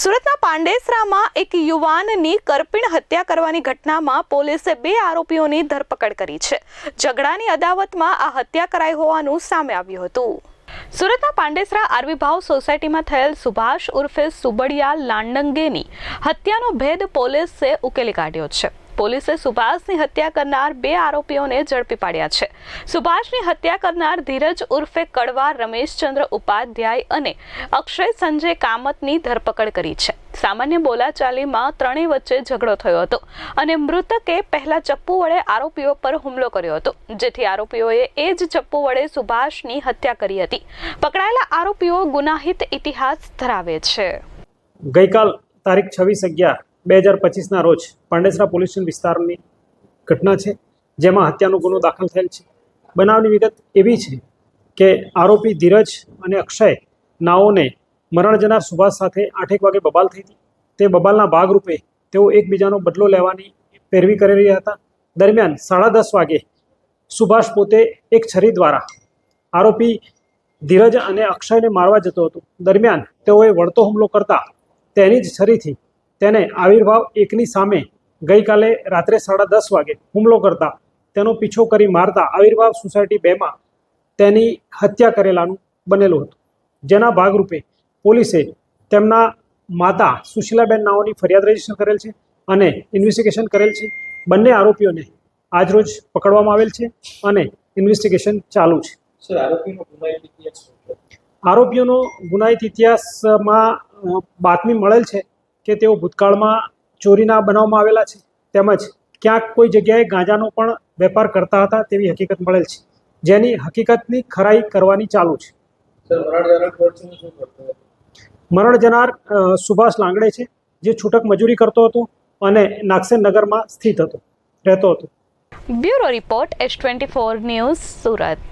સુરતના પાંડેસરામાં એક યુવાનની કરપીણ હત્યા કરવાની ઘટનામાં પોલીસે બે આરોપીઓની ધરપકડ કરી છે. ઝઘડાની અદાવતમાં આ હત્યા કરાઈ હોવાનું સામે આવ્યું હતું. સુરતના પાંડેસરા આરવી ભાવ સોસાયટીમાં થયેલ સુભાષ ઉર્ફે સુબડિયા લાંડંગેની હત્યાનો ભેદ પોલીસે ઉકેલી કાઢ્યો છે. પોલીસે સુભાષની હત્યા કરનાર બે આરોપીઓને ઝડપી પાડ્યા છે. સુભાષની હત્યા કરનાર ધીરજ ઉર્ફે કડવા રમેશચંદ્ર ઉપાધ્યાય અને અક્ષય સંજય કામતની ધરપકડ કરી છે. સામાન્ય બોલાચાલીમાં ત્રણેય વચ્ચે ઝઘડો થયો હતો અને મૃતકે પહેલા ચપ્પુ વડે આરોપીઓ પર હુમલો કર્યો હતો. જેથી આરોપીઓએ એ જ ચપ્પુ વડે સુભાષની હત્યા કરી હતી. પકડાયેલા આરોપીઓ ગુનાહિત ઇતિહાસ ધરાવે છે. ગઈકાલ તારીખ છવ્વીસ અગિયાર બે હજાર પચીસના રોજ પાંડેસરા પોલીસ વિસ્તારની ઘટના છે, જેમાં હત્યાનો ગુનો દાખલ થયેલ છે. બનાવની વિગત એવી છે કે આરોપી ધીરજ અને અક્ષય નાઓને મરણ જનાર સુભાષ સાથે આઠેક વાગે બબાલ થઈ હતી. તે બબાલના ભાગરૂપે તેઓ એકબીજાનો બદલો લેવાની પેરવી કરી રહ્યા હતા. દરમિયાન સાડા દસ વાગે સુભાષ પોતે એક છરી દ્વારા આરોપી ધીરજ અને અક્ષયને મારવા જતો હતો. દરમિયાન તેઓએ વળતો હુમલો કરતા તેની જ છરીથી તેને આવિર્ભાવ એકની સામે ગઈકાલે રાત્રે સાડા દસ વાગે હુમલો કરતા તેનો પીછો કરી મારતા આવિર્ભાવ સોસાયટી બેમાં તેની હત્યા કરેલાનું બનેલું હતું. જેના ભાગરૂપે પોલીસે તેમના માતા સુશીલાબેન નાઓની ફરિયાદ રજિસ્ટર કરેલ છે અને ઇન્વેસ્ટિગેશન કરેલ છે. બંને આરોપીઓને આજરોજ પકડવામાં આવેલ છે અને ઇન્વેસ્ટિગેશન ચાલુ છે. આરોપીઓનો ગુનાહિત ઇતિહાસમાં બાતમી મળેલ છે કે તેઓ ભૂતકાળમાં ચોરીના બનાવમાં આવેલા છે તેમજ ક્યાંક કોઈ જગ્યાએ ગાંજાનો પણ વેપાર કરતા હતા તેવી હકીકત મળેલ છે. જેની હકીકતની ખરાઈ કરવાની ચાલુ છે. મરણ જનાર સુભાષ લાંગડે છે જે છૂટક મજૂરી કરતો હતો અને નાગસેન નગરમાં સ્થિત હતો રહેતો હતો. Bureau report S twenty four news Surat.